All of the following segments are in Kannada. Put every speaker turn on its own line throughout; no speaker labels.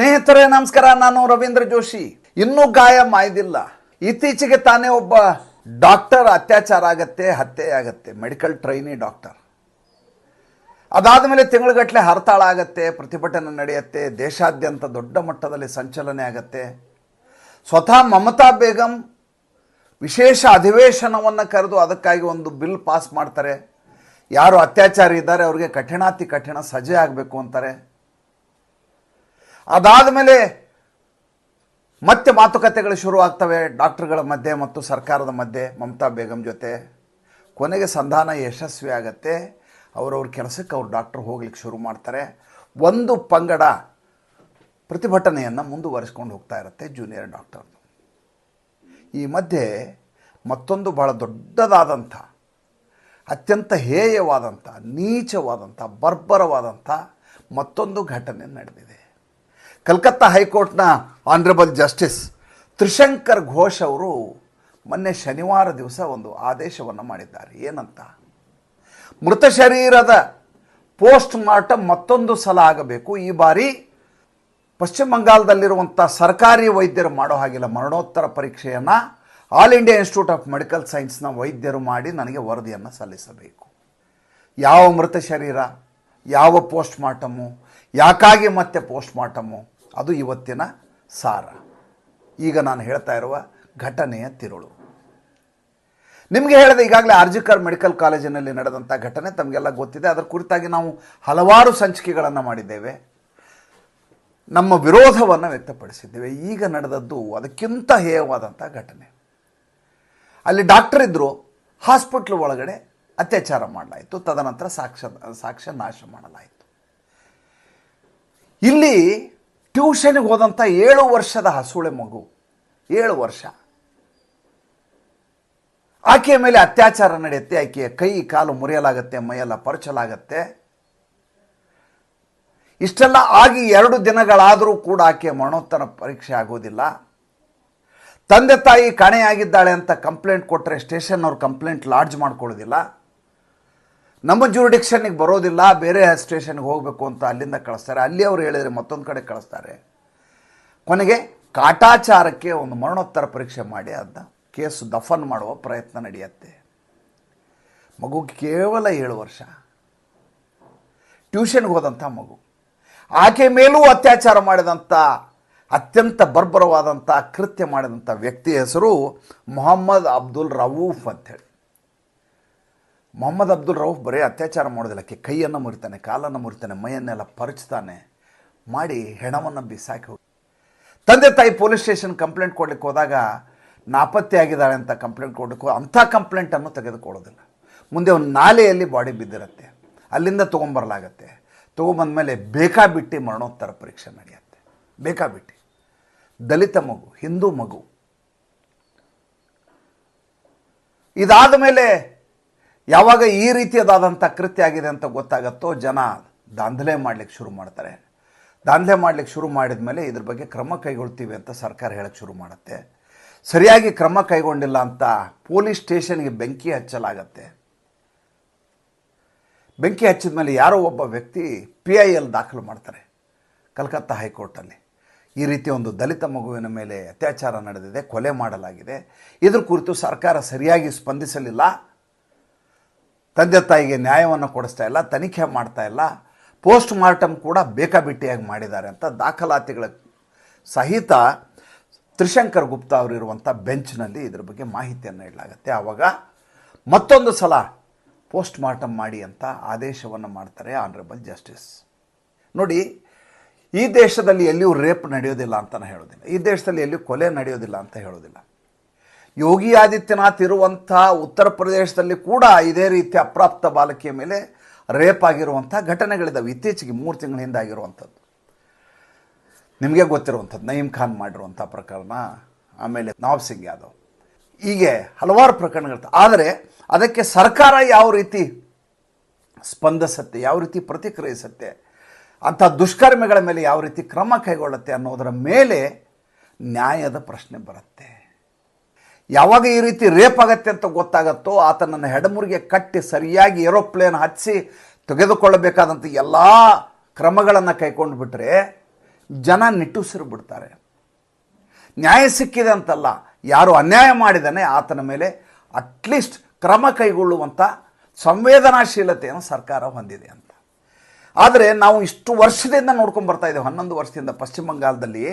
ಸ್ನೇಹಿತರೇ, ನಮಸ್ಕಾರ. ನಾನು ರವೀಂದ್ರ ಜೋಶಿ. ಇನ್ನೂ ಗಾಯ ಮಾಯ್ದಿಲ್ಲ ಇತ್ತೀಚೆಗೆ ತಾನೇ ಒಬ್ಬ ಡಾಕ್ಟರ್, ಅತ್ಯಾಚಾರ ಆಗತ್ತೆ, ಹತ್ಯೆ ಆಗತ್ತೆ, ಮೆಡಿಕಲ್ ಟ್ರೈನಿ ಡಾಕ್ಟರ್. ಅದಾದ ಮೇಲೆ ತಿಂಗಳುಗಟ್ಟಲೆ ಹರತಾಳ ಆಗತ್ತೆ, ಪ್ರತಿಭಟನೆ ನಡೆಯುತ್ತೆ, ದೇಶಾದ್ಯಂತ ದೊಡ್ಡ ಮಟ್ಟದಲ್ಲಿ ಸಂಚಲನೆ ಆಗತ್ತೆ. ಸ್ವತಃ ಮಮತಾ ಬೇಗಂ ವಿಶೇಷ ಅಧಿವೇಶನವನ್ನು ಕರೆದು ಅದಕ್ಕಾಗಿ ಒಂದು ಬಿಲ್ ಪಾಸ್ ಮಾಡ್ತಾರೆ. ಯಾರು ಅತ್ಯಾಚಾರಿ ಇದ್ದಾರೆ, ಅವರಿಗೆ ಕಠಿಣಾತಿ ಕಠಿಣ ಸಜೆ ಆಗಬೇಕು ಅಂತಾರೆ. ಅದಾದ ಮೇಲೆ ಮತ್ತೆ ಮಾತುಕತೆಗಳು ಶುರುವಾಗ್ತವೆ ಡಾಕ್ಟರ್ಗಳ ಮಧ್ಯೆ ಮತ್ತು ಸರ್ಕಾರದ ಮಧ್ಯೆ ಮಮತಾ ಬೇಗಂ ಜೊತೆ. ಕೊನೆಗೆ ಸಂಧಾನ ಯಶಸ್ವಿ ಆಗತ್ತೆ. ಅವರವ್ರ ಕೆಲಸಕ್ಕೆ ಅವ್ರು ಡಾಕ್ಟರ್ ಹೋಗ್ಲಿಕ್ಕೆ ಶುರು ಮಾಡ್ತಾರೆ. ಒಂದು ಪಂಗಡ ಪ್ರತಿಭಟನೆಯನ್ನು ಮುಂದುವರಿಸ್ಕೊಂಡು ಹೋಗ್ತಾ ಇರುತ್ತೆ ಜೂನಿಯರ್ ಡಾಕ್ಟರ್ ಈ ಮಧ್ಯೆ ಮತ್ತೊಂದು ಬಹಳ ದೊಡ್ಡದಾದಂಥ, ಅತ್ಯಂತ ಹೇಯವಾದಂಥ, ನೀಚವಾದಂಥ, ಬರ್ಬರವಾದಂಥ ಮತ್ತೊಂದು ಘಟನೆ ನಡೆದಿದೆ. ಕಲ್ಕತ್ತಾ ಹೈಕೋರ್ಟ್ನ ಆನರಬಲ್ ಜಸ್ಟಿಸ್ ತ್ರಿಶಂಕರ್ ಘೋಷ್ ಅವರು ಮೊನ್ನೆ ಶನಿವಾರ ದಿವಸ ಒಂದು ಆದೇಶವನ್ನು ಮಾಡಿದ್ದಾರೆ. ಏನಂತ? ಮೃತ ಶರೀರದ ಪೋಸ್ಟ್ ಮಾರ್ಟಮ್ ಮತ್ತೊಂದು ಸಲ ಆಗಬೇಕು. ಈ ಬಾರಿ ಪಶ್ಚಿಮ ಬಂಗಾಲದಲ್ಲಿರುವಂಥ ಸರ್ಕಾರಿ ವೈದ್ಯರು ಮಾಡೋ ಹಾಗಿಲ್ಲ. ಮರಣೋತ್ತರ ಪರೀಕ್ಷೆಯನ್ನು all India institute of medical ಸೈನ್ಸ್ನ ವೈದ್ಯರು ಮಾಡಿ ನನಗೆ ವರದಿಯನ್ನು ಸಲ್ಲಿಸಬೇಕು. ಯಾವ ಮೃತ ಶರೀರ, ಯಾವ ಪೋಸ್ಟ್ ಮಾರ್ಟಮು ಯಾಕಾಗಿ ಮತ್ತೆ ಪೋಸ್ಟ್ ಮಾರ್ಟಮು ಅದು ಇವತ್ತಿನ ಸಾರ. ಈಗ ನಾನು ಹೇಳ್ತಾ ಇರುವ ಘಟನೆಯ ತಿರುಳು. ನಿಮಗೆ ಹೇಳಿದೆ ಈಗಾಗಲೇ ಅರ್ಜಿಕರ್ ಮೆಡಿಕಲ್ ಕಾಲೇಜಿನಲ್ಲಿ ನಡೆದಂಥ ಘಟನೆ ತಮಗೆಲ್ಲ ಗೊತ್ತಿದೆ. ಅದರ ಕುರಿತಾಗಿ ನಾವು ಹಲವಾರು ಸಂಚಿಕೆಗಳನ್ನು ಮಾಡಿದ್ದೇವೆ. ನಮ್ಮ ವಿರೋಧವನ್ನು ವ್ಯಕ್ತಪಡಿಸಿದ್ದೇವೆ. ಈಗ ನಡೆದದ್ದು ಅದಕ್ಕಿಂತ ಹೇಯವಾದಂಥ ಘಟನೆ. ಅಲ್ಲಿ ಡಾಕ್ಟರ್ ಇದ್ದರು ಹಾಸ್ಪಿಟ್ಲ್ ಒಳಗಡೆ ಅತ್ಯಾಚಾರ ಮಾಡಲಾಯಿತು. ತದನಂತರ ಸಾಕ್ಷ್ಯ ಸಾಕ್ಷ್ಯ ನಾಶ ಮಾಡಲಾಯಿತು. ಇಲ್ಲಿ ಟ್ಯೂಷನ್ಗೆ ಹೋದಂಥ ಏಳು ವರ್ಷದ ಹಸುಳೆ ಮಗು. ಏಳು ವರ್ಷ. ಆಕೆಯ ಮೇಲೆ ಅತ್ಯಾಚಾರ ನಡೆಯುತ್ತೆ, ಆಕೆಯ ಕೈ, ಕಾಲು ಮುರಿಯಲಾಗತ್ತೆ, ಮೈಯೆಲ್ಲ ಪರಚಲಾಗತ್ತೆ. ಇಷ್ಟೆಲ್ಲ ಆಗಿ ಎರಡು ದಿನಗಳಾದರೂ ಕೂಡ ಆಕೆ ಮರಣೋತ್ತರ ಪರೀಕ್ಷೆ ಆಗೋದಿಲ್ಲ. ತಂದೆ ತಾಯಿ ಕಾಣೆಯಾಗಿದ್ದಾಳೆ ಅಂತ ಕಂಪ್ಲೇಂಟ್ ಕೊಟ್ಟರೆ ಸ್ಟೇಷನ್ ಅವ್ರು ಕಂಪ್ಲೇಂಟ್ ಲಾಡ್ಜ್ ಮಾಡ್ಕೊಳ್ಳೋದಿಲ್ಲ. ನಮ್ಮ ಜೂರಿಡಿಕ್ಷನ್ಗೆ ಬರೋದಿಲ್ಲ, ಬೇರೆ ಸ್ಟೇಷನ್ಗೆ ಹೋಗಬೇಕು ಅಂತ ಅಲ್ಲಿಂದ ಕಳಿಸ್ತಾರೆ. ಅಲ್ಲಿ ಅವರು ಹೇಳಿದರೆ ಮತ್ತೊಂದು ಕಡೆ ಕಳಿಸ್ತಾರೆ. ಕೊನೆಗೆ ಕಾಟಾಚಾರಕ್ಕೆ ಒಂದು ಮರಣೋತ್ತರ ಪರೀಕ್ಷೆ ಮಾಡಿ ಅದನ್ನ ಕೇಸು ದಫನ್ ಮಾಡುವ ಪ್ರಯತ್ನ ನಡೆಯುತ್ತೆ. ಮಗು ಕೇವಲ ಏಳು ವರ್ಷ. ಟ್ಯೂಷನ್ಗೆ ಹೋದಂಥ ಮಗು. ಆಕೆ ಮೇಲೂ ಅತ್ಯಾಚಾರ ಮಾಡಿದಂಥ, ಅತ್ಯಂತ ಬರ್ಬರವಾದಂಥ ಕೃತ್ಯ ಮಾಡಿದಂಥ ವ್ಯಕ್ತಿ ಹೆಸರು ಮೊಹಮ್ಮದ್ ಅಬ್ದುಲ್ ರವೂಫ್ ಅಂಥೇಳಿ ಮೊಹಮ್ಮದ್ ಅಬ್ದುಲ್ ರೌಫ್ ಬರೀ ಅತ್ಯಾಚಾರ ಮಾಡೋದಿಲ್ಲ ಕೈಯನ್ನ ಮುರಿತಾನೆ, ಕಾಲನ್ನು ಮುರಿತಾನೆ, ಮೈಯನ್ನೆಲ್ಲ ಪರಚ್ತಾನೆ ಮಾಡಿ ಹೆಣವನ್ನು ಬಿಸಾಕಿ ಹೋಗಿ. ತಂದೆ ತಾಯಿ ಪೊಲೀಸ್ ಸ್ಟೇಷನ್ ಕಂಪ್ಲೇಂಟ್ ಕೊಡ್ಲಿಕ್ಕೆ ಹೋದಾಗ ನಾಪತ್ತೆ ಆಗಿದ್ದಾಳೆ ಅಂತ ಕಂಪ್ಲೇಂಟ್ ಕೊಡಲಿಕ್ಕೆ ಅಂಥ ಕಂಪ್ಲೇಂಟನ್ನು ತೆಗೆದುಕೊಳ್ಳೋದಿಲ್ಲ. ಮುಂದೆ ಒಂದು ನಾಲೆಯಲ್ಲಿ ಬಾಡಿ ಬಿದ್ದಿರುತ್ತೆ, ಅಲ್ಲಿಂದ ತೊಗೊಂಬರಲಾಗತ್ತೆ, ತೊಗೊಂಬಂದಮೇಲೆ ಬೇಕಾಬಿಟ್ಟಿ ಮರಣೋತ್ತರ ಪರೀಕ್ಷೆ ನಡೆಯುತ್ತೆ. ಬೇಕಾಬಿಟ್ಟಿ. ದಲಿತ ಮಗು, ಹಿಂದೂ ಮಗು. ಇದಾದ ಮೇಲೆ ಯಾವಾಗ ಈ ರೀತಿಯದಾದಂಥ ಕೃತ್ಯ ಆಗಿದೆ ಅಂತ ಗೊತ್ತಾಗತ್ತೋ ಜನ ದಾಂಧಲೆ ಮಾಡಲಿಕ್ಕೆ ಶುರು ಮಾಡ್ತಾರೆ. ದಾಂಧಲೆ ಮಾಡಲಿಕ್ಕೆ ಶುರು ಮಾಡಿದ ಮೇಲೆ ಇದ್ರ ಬಗ್ಗೆ ಕ್ರಮ ಕೈಗೊಳ್ತೀವಿ ಅಂತ ಸರ್ಕಾರ ಹೇಳಕ್ಕೆ ಶುರು ಮಾಡುತ್ತೆ. ಸರಿಯಾಗಿ ಕ್ರಮ ಕೈಗೊಂಡಿಲ್ಲ ಅಂತ ಪೊಲೀಸ್ ಸ್ಟೇಷನ್ಗೆ ಬೆಂಕಿ ಹಚ್ಚಲಾಗತ್ತೆ. ಬೆಂಕಿ ಹಚ್ಚಿದ ಮೇಲೆ ಯಾರೋ ಒಬ್ಬ ವ್ಯಕ್ತಿ ಪಿ ಐ ಎಲ್ ದಾಖಲು ಮಾಡ್ತಾರೆ ಕಲ್ಕತ್ತಾ ಹೈಕೋರ್ಟಲ್ಲಿ. ಈ ರೀತಿ ಒಂದು ದಲಿತ ಮಗುವಿನ ಮೇಲೆ ಅತ್ಯಾಚಾರ ನಡೆದಿದೆ, ಕೊಲೆ ಮಾಡಲಾಗಿದೆ. ಇದ್ರ ಕುರಿತು ಸರ್ಕಾರ ಸರಿಯಾಗಿ ಸ್ಪಂದಿಸಲಿಲ್ಲ. ತಂದೆ ತಾಯಿಗೆ ನ್ಯಾಯವನ್ನು ಕೊಡಿಸ್ತಾ ಇಲ್ಲ, ತನಿಖೆ ಮಾಡ್ತಾ ಇಲ್ಲ ಪೋಸ್ಟ್ ಮಾರ್ಟಮ್ ಕೂಡ ಬೇಕಾಬಿಟ್ಟಿಯಾಗಿ ಮಾಡಿದ್ದಾರೆ ಅಂತ ದಾಖಲಾತಿಗಳ ಸಹಿತ ತ್ರಿಶಂಕರ್ ಗುಪ್ತಾ ಅವರಿರುವಂಥ ಬೆಂಚ್ನಲ್ಲಿ ಇದ್ರ ಬಗ್ಗೆ ಮಾಹಿತಿಯನ್ನು ನೀಡಲಾಗುತ್ತೆ ಆವಾಗ ಮತ್ತೊಂದು ಸಲ ಪೋಸ್ಟ್ ಮಾರ್ಟಮ್ ಮಾಡಿ ಅಂತ ಆದೇಶವನ್ನು ಮಾಡ್ತಾರೆ ಆನರೇಬಲ್ ಜಸ್ಟಿಸ್. ನೋಡಿ, ಈ ದೇಶದಲ್ಲಿ ಎಲ್ಲಿಯೂ ರೇಪ್ ನಡೆಯೋದಿಲ್ಲ ಅಂತ ಹೇಳೋದಿಲ್ಲ. ಈ ದೇಶದಲ್ಲಿ ಎಲ್ಲಿಯೂ ಕೊಲೆ ನಡೆಯೋದಿಲ್ಲ ಅಂತ ಹೇಳೋದಿಲ್ಲ. ಯೋಗಿ ಆದಿತ್ಯನಾಥ್ ಇರುವಂಥ ಉತ್ತರ ಪ್ರದೇಶದಲ್ಲಿ ಕೂಡ ಇದೇ ರೀತಿ ಅಪ್ರಾಪ್ತ ಬಾಲಕಿಯ ಮೇಲೆ ರೇಪ್ ಆಗಿರುವಂಥ ಘಟನೆಗಳಿದ್ದಾವೆ ಇತ್ತೀಚೆಗೆ ಮೂರು ತಿಂಗಳ ಹಿಂದೆ ಆಗಿರುವಂಥದ್ದು. ನಿಮಗೆ ಗೊತ್ತಿರುವಂಥದ್ದು ನಯೀಮ್ ಖಾನ್ ಮಾಡಿರುವಂಥ ಪ್ರಕರಣ, ಆಮೇಲೆ ನವಾಬ್ ಸಿಂಗ್ ಯಾದವ್. ಹೀಗೆ ಹಲವಾರು ಪ್ರಕರಣಗಳು ಆದರೆ ಅದಕ್ಕೆ ಸರ್ಕಾರ ಯಾವ ರೀತಿ ಸ್ಪಂದಿಸುತ್ತೆ, ಯಾವ ರೀತಿ ಪ್ರತಿಕ್ರಿಯಿಸುತ್ತೆ, ಅಂಥ ದುಷ್ಕರ್ಮಿಗಳ ಮೇಲೆ ಯಾವ ರೀತಿ ಕ್ರಮ ಕೈಗೊಳ್ಳುತ್ತೆ ಅನ್ನೋದರ ಮೇಲೆ ನ್ಯಾಯದ ಪ್ರಶ್ನೆ ಬರುತ್ತೆ. ಯಾವಾಗ ಈ ರೀತಿ ರೇಪ್ ಆಗತ್ತೆ ಅಂತ ಗೊತ್ತಾಗತ್ತೋ ಆತನನ್ನು ಹೆಡಮುರಿಗೆ ಕಟ್ಟಿ ಸರಿಯಾಗಿ ಏರೋಪ್ಲೇನ್ ಹಚ್ಚಿ ತೆಗೆದುಕೊಳ್ಳಬೇಕಾದಂಥ ಎಲ್ಲ ಕ್ರಮಗಳನ್ನು ಕೈಕೊಂಡು ಬಿಟ್ಟರೆ ಜನ ನಿಟ್ಟುಸಿರು ಬಿಡ್ತಾರೆ ನ್ಯಾಯ ಸಿಕ್ಕಿದೆ ಅಂತಲ್ಲ, ಯಾರು ಅನ್ಯಾಯ ಮಾಡಿದಾನೆ ಆತನ ಮೇಲೆ ಅಟ್ಲೀಸ್ಟ್ ಕ್ರಮ ಕೈಗೊಳ್ಳುವಂಥ ಸಂವೇದನಾಶೀಲತೆಯನ್ನು ಸರ್ಕಾರ ಹೊಂದಿದೆ ಅಂತ. ಆದರೆ ನಾವು ಇಷ್ಟು ವರ್ಷದಿಂದ ನೋಡ್ಕೊಂಡು ಬರ್ತಾ ಇದ್ದೇವೆ, ಹನ್ನೊಂದು ವರ್ಷದಿಂದ ಪಶ್ಚಿಮ ಬಂಗಾಳದಲ್ಲಿ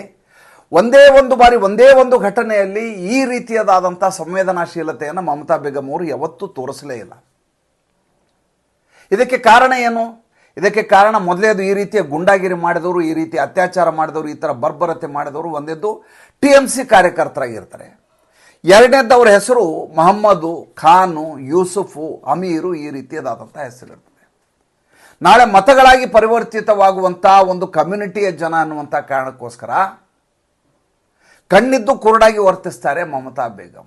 ಒಂದೇ ಒಂದು ಬಾರಿ, ಒಂದೇ ಒಂದು ಘಟನೆಯಲ್ಲಿ ಈ ರೀತಿಯದಾದಂಥ ಸಂವೇದನಾಶೀಲತೆಯನ್ನು ಮಮತಾ ಬೇಗಂ ಅವರು ಯಾವತ್ತೂ ತೋರಿಸಲೇ ಇಲ್ಲ. ಇದಕ್ಕೆ ಕಾರಣ ಏನು? ಇದಕ್ಕೆ ಕಾರಣ ಮೊದಲೇದು ಈ ರೀತಿಯ ಗುಂಡಾಗಿರಿ ಮಾಡಿದವರು, ಈ ರೀತಿ ಅತ್ಯಾಚಾರ ಮಾಡಿದವರು, ಈ ಥರ ಬರ್ಬರತೆ ಮಾಡಿದವರು ಒಂದೇದು ಟಿ ಎಂ ಸಿ ಕಾರ್ಯಕರ್ತರಾಗಿರ್ತಾರೆ. ಎರಡನೇದ್ದು ಅವರ ಹೆಸರು ಮೊಹಮ್ಮದು, ಖಾನು, ಯೂಸುಫು, ಅಮೀರು ಈ ರೀತಿಯದಾದಂಥ ಹೆಸರಿರ್ತದೆ. ನಾಳೆ ಮತಗಳಾಗಿ ಪರಿವರ್ತಿತವಾಗುವಂಥ ಒಂದು ಕಮ್ಯುನಿಟಿಯ ಜನ ಅನ್ನುವಂಥ ಕಾರಣಕ್ಕೋಸ್ಕರ ಕಣ್ಣಿದ್ದು ಕುರುಡಾಗಿ ವರ್ತಿಸ್ತಾರೆ ಮಮತಾ ಬೇಗಂ.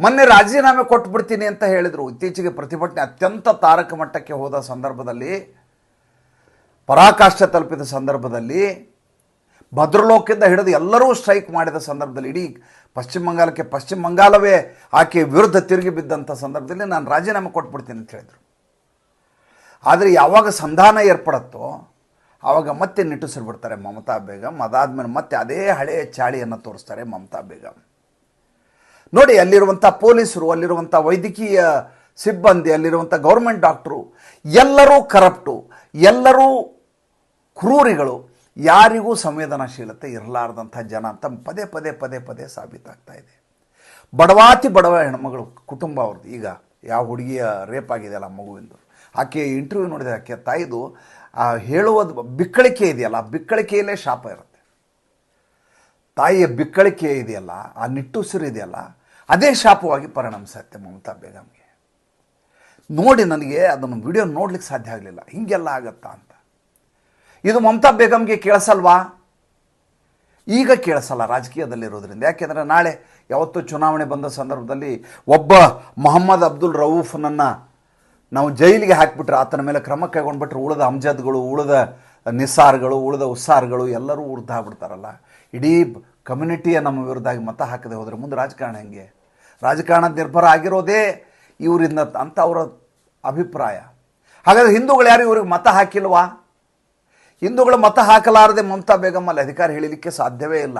ಮೊನ್ನೆ ರಾಜೀನಾಮೆ ಕೊಟ್ಬಿಡ್ತೀನಿ ಅಂತ ಹೇಳಿದರು. ಇತ್ತೀಚೆಗೆ ಪ್ರತಿಭಟನೆ ಅತ್ಯಂತ ತಾರಕ ಮಟ್ಟಕ್ಕೆ ಹೋದ ಸಂದರ್ಭದಲ್ಲಿ, ಪರಾಕಾಷ್ಠೆ ತಲುಪಿದ ಸಂದರ್ಭದಲ್ಲಿ ಭದ್ರಲೋಕದಿಂದ ಹಿಡಿದು ಎಲ್ಲರೂ ಸ್ಟ್ರೈಕ್ ಮಾಡಿದ ಸಂದರ್ಭದಲ್ಲಿ, ಇಡೀ ಪಶ್ಚಿಮ ಬಂಗಾಲಕ್ಕೆ ಪಶ್ಚಿಮ ಬಂಗಾಲವೇ ಆಕೆ ವಿರುದ್ಧ ತಿರುಗಿ ಬಿದ್ದಂಥ ಸಂದರ್ಭದಲ್ಲಿ ನಾನು ರಾಜೀನಾಮೆ ಕೊಟ್ಬಿಡ್ತೀನಿ ಅಂತ ಹೇಳಿದರು. ಆದರೆ ಯಾವಾಗ ಸಂಧಾನ ಏರ್ಪಡುತ್ತೋ ಆವಾಗ ಮತ್ತೆ ನಿಟ್ಟುಸಿರ್ಬಿಡ್ತಾರೆ ಮಮತಾ ಬೇಗಂ. ಅದಾದಮೇಲೆ ಮತ್ತೆ ಅದೇ ಹಳೆಯ ಚಾಳಿಯನ್ನು ತೋರಿಸ್ತಾರೆ ಮಮತಾ ಬೇಗಂ. ನೋಡಿ, ಅಲ್ಲಿರುವಂಥ ಪೊಲೀಸರು, ಅಲ್ಲಿರುವಂಥ ವೈದ್ಯಕೀಯ ಸಿಬ್ಬಂದಿ, ಅಲ್ಲಿರುವಂಥ ಗೌರ್ಮೆಂಟ್ ಡಾಕ್ಟ್ರು, ಎಲ್ಲರೂ ಕರಪ್ಟು, ಎಲ್ಲರೂ ಕ್ರೂರಿಗಳು, ಯಾರಿಗೂ ಸಂವೇದನಾಶೀಲತೆ ಇರಲಾರ್ದಂಥ ಜನ ಅಂತ ಪದೇ ಪದೇ ಪದೇ ಪದೇ ಸಾಬೀತಾಗ್ತಾ ಇದೆ. ಬಡವಾತಿ ಬಡವ ಹೆಣ್ಮಗಳು ಕುಟುಂಬ ಅವ್ರದ್ದು. ಈಗ ಯಾವ ಹುಡುಗಿಯ ರೇಪ್ ಆಗಿದೆಯಲ್ಲ ಮಗುವಿಂದು. ಆಕೆ ಇಂಟರ್ವ್ಯೂ ನೋಡಿದೆ ಆಕೆ ತಾಯಿದು ಆ ಹೇಳುವುದು ಬಿಕ್ಕಳಿಕೆ ಇದೆಯಲ್ಲ, ಆ ಬಿಕ್ಕಳಿಕೆಯಲ್ಲೇ ಶಾಪ ಇರುತ್ತೆ. ತಾಯಿಯ ಬಿಕ್ಕಳಿಕೆ ಇದೆಯಲ್ಲ, ಆ ನಿಟ್ಟುಸಿರು ಇದೆಯಲ್ಲ, ಅದೇ ಶಾಪವಾಗಿ ಪರಿಣಮಿಸುತ್ತೆ ಮಮತಾ ಬೇಗಮ್ಗೆ. ನೋಡಿ ನನಗೆ ಅದನ್ನು ವಿಡಿಯೋ ನೋಡ್ಲಿಕ್ಕೆ ಸಾಧ್ಯ ಆಗಲಿಲ್ಲ, ಹಿಂಗೆಲ್ಲ ಆಗತ್ತಾ ಅಂತ. ಇದು ಮಮತಾ ಬೇಗಮ್ಗೆ ಕೇಳಿಸಲ್ವಾ? ಈಗ ಕೇಳಿಸಲ್ಲ ರಾಜಕೀಯದಲ್ಲಿರೋದ್ರಿಂದ ಯಾಕೆಂದರೆ ನಾಳೆ ಯಾವತ್ತೂ ಚುನಾವಣೆ ಬಂದ ಸಂದರ್ಭದಲ್ಲಿ ಒಬ್ಬ ಮೊಹಮ್ಮದ್ ಅಬ್ದುಲ್ ರವೂಫ್ನನ್ನು ನಾವು ಜೈಲಿಗೆ ಹಾಕಿಬಿಟ್ರೆ ಆತನ ಮೇಲೆ ಕ್ರಮ ಕೈಗೊಂಡ್ಬಿಟ್ರೆ ಉಳಿದ ಅಮ್ಜದ್ಗಳು, ಉಳಿದ ನಿಸಾರ್ಗಳು ಉಳಿದ ಉಸ್ಸಾರ್ಗಳು ಎಲ್ಲರೂ ಉರ್ದು ಆಗ್ಬಿಡ್ತಾರಲ್ಲ ಇಡೀ ಕಮ್ಯುನಿಟಿಯ ನಮ್ಮ ವಿರುದ್ಧವಾಗಿ ಮತ ಹಾಕದೆ ಹೋದರೆ ಮುಂದೆ ರಾಜಕಾರಣ ಹೆಂಗೆ? ರಾಜಕಾರಣ ನಿರ್ಭರ ಆಗಿರೋದೇ ಇವರಿಂದ ಅಂತ ಅವರ ಅಭಿಪ್ರಾಯ. ಹಾಗಾದರೆ ಹಿಂದೂಗಳು ಯಾರು ಇವ್ರಿಗೆ ಮತ ಹಾಕಿಲ್ವಾ? ಹಿಂದೂಗಳು ಮತ ಹಾಕಲಾರದೆ ಮಮತಾ ಬೇಗಂ ಅಲ್ಲಿ ಅಧಿಕಾರ ಹೇಳಿಲಿಕ್ಕೆ ಸಾಧ್ಯವೇ ಇಲ್ಲ.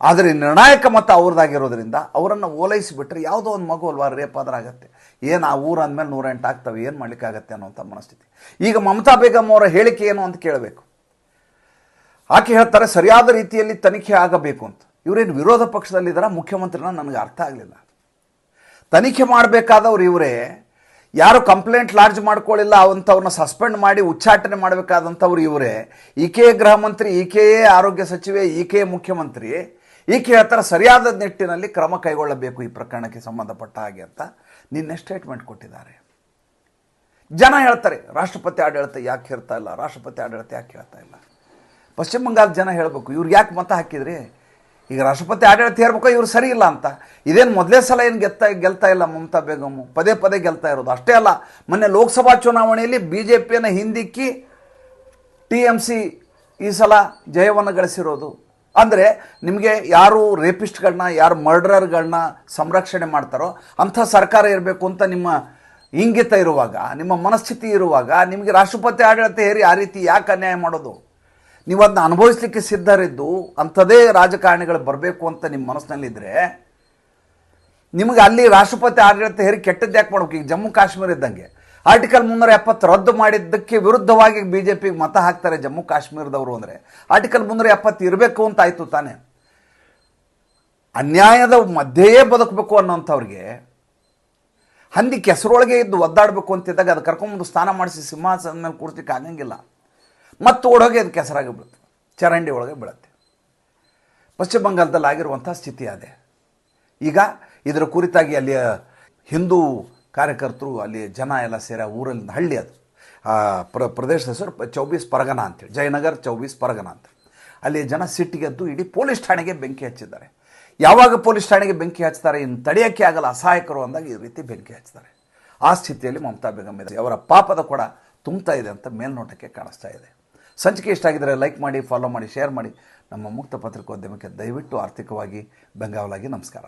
ಆದರೆ ನಿರ್ಣಾಯಕ ಮತ ಅವ್ರದ್ದಾಗಿರೋದ್ರಿಂದ ಅವರನ್ನು ಓಲೈಸಿಬಿಟ್ರೆ ಯಾವುದೋ ಒಂದು ಮಗು ಅಲ್ವಾ ರೇಪ್ ಆಗತ್ತೆ. ಏನು ಆ ಊರು ಅಂದಮೇಲೆ ನೂರೆಂಟು ಆಗ್ತವೆ, ಏನು ಮಾಡಲಿಕ್ಕಾಗತ್ತೆ ಅನ್ನೋಂಥ ಮನಸ್ಥಿತಿ. ಈಗ ಮಮತಾ ಬೇಗಂ ಅವರ ಹೇಳಿಕೆ ಏನು ಅಂತ ಕೇಳಬೇಕು. ಆಕೆ ಹೇಳ್ತಾರೆ, ಸರಿಯಾದ ರೀತಿಯಲ್ಲಿ ತನಿಖೆ ಆಗಬೇಕು ಅಂತ. ಇವರೇನು ವಿರೋಧ ಪಕ್ಷದಲ್ಲಿದ್ದಾರ? ಮುಖ್ಯಮಂತ್ರಿನ ನನಗೆ ಅರ್ಥ ಆಗಲಿಲ್ಲ. ತನಿಖೆ ಮಾಡಬೇಕಾದವ್ರು ಇವರೇ, ಯಾರು ಕಂಪ್ಲೇಂಟ್ ಲಾಡ್ಜ್ ಮಾಡ್ಕೊಳ್ಳಿಲ್ಲ ಅವಂಥವ್ರನ್ನ ಸಸ್ಪೆಂಡ್ ಮಾಡಿ ಉಚ್ಚಾಟನೆ ಮಾಡಬೇಕಾದಂಥವ್ರು ಇವರೇ. ಈಕೆಯೇ ಗೃಹ ಮಂತ್ರಿ ಈಕೆಯೇ ಆರೋಗ್ಯ ಸಚಿವೆ, ಈಕೆಯೇ ಮುಖ್ಯಮಂತ್ರಿ. ಈಕೆ ಹೇಳ್ತಾರೆ ಸರಿಯಾದ ನಿಟ್ಟಿನಲ್ಲಿ ಕ್ರಮ ಕೈಗೊಳ್ಳಬೇಕು ಈ ಪ್ರಕರಣಕ್ಕೆ ಸಂಬಂಧಪಟ್ಟ ಹಾಗೆ ಅಂತ ನಿನ್ನೆ ಸ್ಟೇಟ್ಮೆಂಟ್ ಕೊಟ್ಟಿದ್ದಾರೆ. ಜನ ಹೇಳ್ತಾರೆ, ರಾಷ್ಟ್ರಪತಿ ಆಡಳಿತ ಯಾಕೆ ಹೇಳ್ತಾ ಇಲ್ಲ, ರಾಷ್ಟ್ರಪತಿ ಆಡಳಿತ ಯಾಕೆ ಹೇಳ್ತಾ ಇಲ್ಲ? ಪಶ್ಚಿಮ ಬಂಗಾಳ ಜನ ಹೇಳಬೇಕು, ಇವ್ರು ಯಾಕೆ ಮತ ಹಾಕಿದ್ರಿ? ಈಗ ರಾಷ್ಟ್ರಪತಿ ಆಡಳಿತ ಹೇಳ್ಬೇಕು, ಇವ್ರು ಸರಿ ಇಲ್ಲ ಅಂತ. ಇದೇನು ಮೊದಲೇ ಸಲ ಏನು ಗೆತ್ತ ಗೆಲ್ತಾ ಇಲ್ಲ ಮಮತಾ ಬೇಗಮ್ ಪದೇ ಪದೇ ಗೆಲ್ತಾ ಇರೋದು ಅಷ್ಟೇ ಅಲ್ಲ, ಮೊನ್ನೆ ಲೋಕಸಭಾ ಚುನಾವಣೆಯಲ್ಲಿ ಬಿ ಜೆ ಪಿಯನ್ನು ಹಿಂದಿಕ್ಕಿ ಟಿ ಎಂ ಸಿ ಈ ಸಲ ಜಯವನ್ನು ಗಳಿಸಿರೋದು. ಅಂದರೆ ನಿಮಗೆ ಯಾರು ರೇಪಿಸ್ಟ್ಗಳನ್ನ, ಯಾರು ಮರ್ಡ್ರರ್ಗಳನ್ನ ಸಂರಕ್ಷಣೆ ಮಾಡ್ತಾರೋ ಅಂಥ ಸರ್ಕಾರ ಇರಬೇಕು ಅಂತ ನಿಮ್ಮ ಇಂಗಿತ ಇರುವಾಗ, ನಿಮ್ಮ ಮನಸ್ಥಿತಿ ಇರುವಾಗ, ನಿಮಗೆ ರಾಷ್ಟ್ರಪತಿ ಆಡಳಿತ ಹೇರಿ ಆ ರೀತಿ ಯಾಕೆ ಅನ್ಯಾಯ ಮಾಡೋದು? ನೀವು ಅದನ್ನ ಅನುಭವಿಸ್ಲಿಕ್ಕೆ ಸಿದ್ಧರಿದ್ದು ಅಂಥದೇ ರಾಜಕಾರಣಿಗಳು ಬರಬೇಕು ಅಂತ ನಿಮ್ಮ ಮನಸ್ಸಿನಲ್ಲಿದ್ದರೆ ನಿಮಗೆ ಅಲ್ಲಿ ರಾಷ್ಟ್ರಪತಿ ಆಡಳಿತ ಹೇರಿ ಕೆಟ್ಟದ್ದು ಯಾಕೆ ಮಾಡ್ಬೇಕು? ಈಗ ಜಮ್ಮು ಕಾಶ್ಮೀರ ಇದ್ದಂಗೆ. ಆರ್ಟಿಕಲ್ ಮುನ್ನೂರ ಎಪ್ಪತ್ತು ರದ್ದು ಮಾಡಿದ್ದಕ್ಕೆ ವಿರುದ್ಧವಾಗಿ ಬಿ ಜೆ ಪಿಗೆ ಮತ ಹಾಕ್ತಾರೆ ಜಮ್ಮು ಕಾಶ್ಮೀರದವರು ಅಂದರೆ. ಆರ್ಟಿಕಲ್ ಮುನ್ನೂರ ಎಪ್ಪತ್ತು ಇರಬೇಕು ಅಂತ ಆಯಿತು ತಾನೇ. ಅನ್ಯಾಯದ ಮಧ್ಯೆಯೇ ಬದುಕಬೇಕು ಅನ್ನೋಂಥವ್ರಿಗೆ ಹಂದಿ ಕೆಸರೊಳಗೆ ಇದ್ದು ಒದ್ದಾಡಬೇಕು ಅಂತಿದ್ದಾಗ ಅದು ಕರ್ಕೊಂಬಂದು ಸ್ನಾನ ಮಾಡಿಸಿ ಸಿಂಹಾಸನದ ಮೇಲೆ ಕೂರ್ಸ್ಲಿಕ್ಕೆ ಆಗಂಗಿಲ್ಲ. ಮತ್ತು ಓಡೋಗಿ ಅದು ಕೆಸರಾಗಿ ಬೀಳುತ್ತೆ. ಚರಂಡಿ ಒಳಗೆ ಬೀಳುತ್ತೆ. ಪಶ್ಚಿಮ ಬಂಗಾಳದಲ್ಲಿ ಆಗಿರುವಂಥ ಸ್ಥಿತಿ ಅದೇ. ಈಗ ಇದರ ಕುರಿತಾಗಿ ಅಲ್ಲಿಯ ಹಿಂದೂ ಕಾರ್ಯಕರ್ತರು, ಅಲ್ಲಿ ಜನ ಎಲ್ಲ ಸೇರಿ ಊರಲ್ಲಿ ಹಳ್ಳಿ ಅದು. ಪ್ರ, ಪ್ರದೇಶದ ಹೆಸರು ಚೌಬೀಸ್ ಪರಗನ ಅಂತೇಳಿ. ಜಯನಗರ್ ಚೌಬೀಸ್ ಪರಗನ ಅಂತ ಅಲ್ಲಿ ಜನ ಸಿಟ್ಟಿಗೆದ್ದು ಇಡೀ ಪೊಲೀಸ್ ಠಾಣೆಗೆ ಬೆಂಕಿ ಹಚ್ಚಿದ್ದಾರೆ. ಯಾವಾಗ ಪೊಲೀಸ್ ಠಾಣೆಗೆ ಬೆಂಕಿ ಹಚ್ತಾರೆ ಇನ್ನು ತಡೆಯೋಕ್ಕೆ ಆಗಲ್ಲ, ಅಸಹಾಯಕರು ಅಂದಾಗ ಈ ರೀತಿ ಬೆಂಕಿ ಹಚ್ತಾರೆ. ಆ ಸ್ಥಿತಿಯಲ್ಲಿ ಮಮತಾ ಬೇಗಂ ಇದೆ ಅವರ ಪಾಪದ ಕೂಡ ತುಂಬ್ತಾ ಇದೆ ಅಂತ ಮೇಲ್ನೋಟಕ್ಕೆ ಕಾಣಿಸ್ತಾ ಇದೆ. ಸಂಚಿಕೆ ಇಷ್ಟ ಆಗಿದ್ದರೆ ಲೈಕ್ ಮಾಡಿ, ಫಾಲೋ ಮಾಡಿ, ಶೇರ್ ಮಾಡಿ. ನಮ್ಮ ಮುಕ್ತ ಪತ್ರಿಕೋದ್ಯಮಕ್ಕೆ ದಯವಿಟ್ಟು ಆರ್ಥಿಕವಾಗಿ ಬೆಂಗಾವಲಾಗಿ ನಮಸ್ಕಾರ.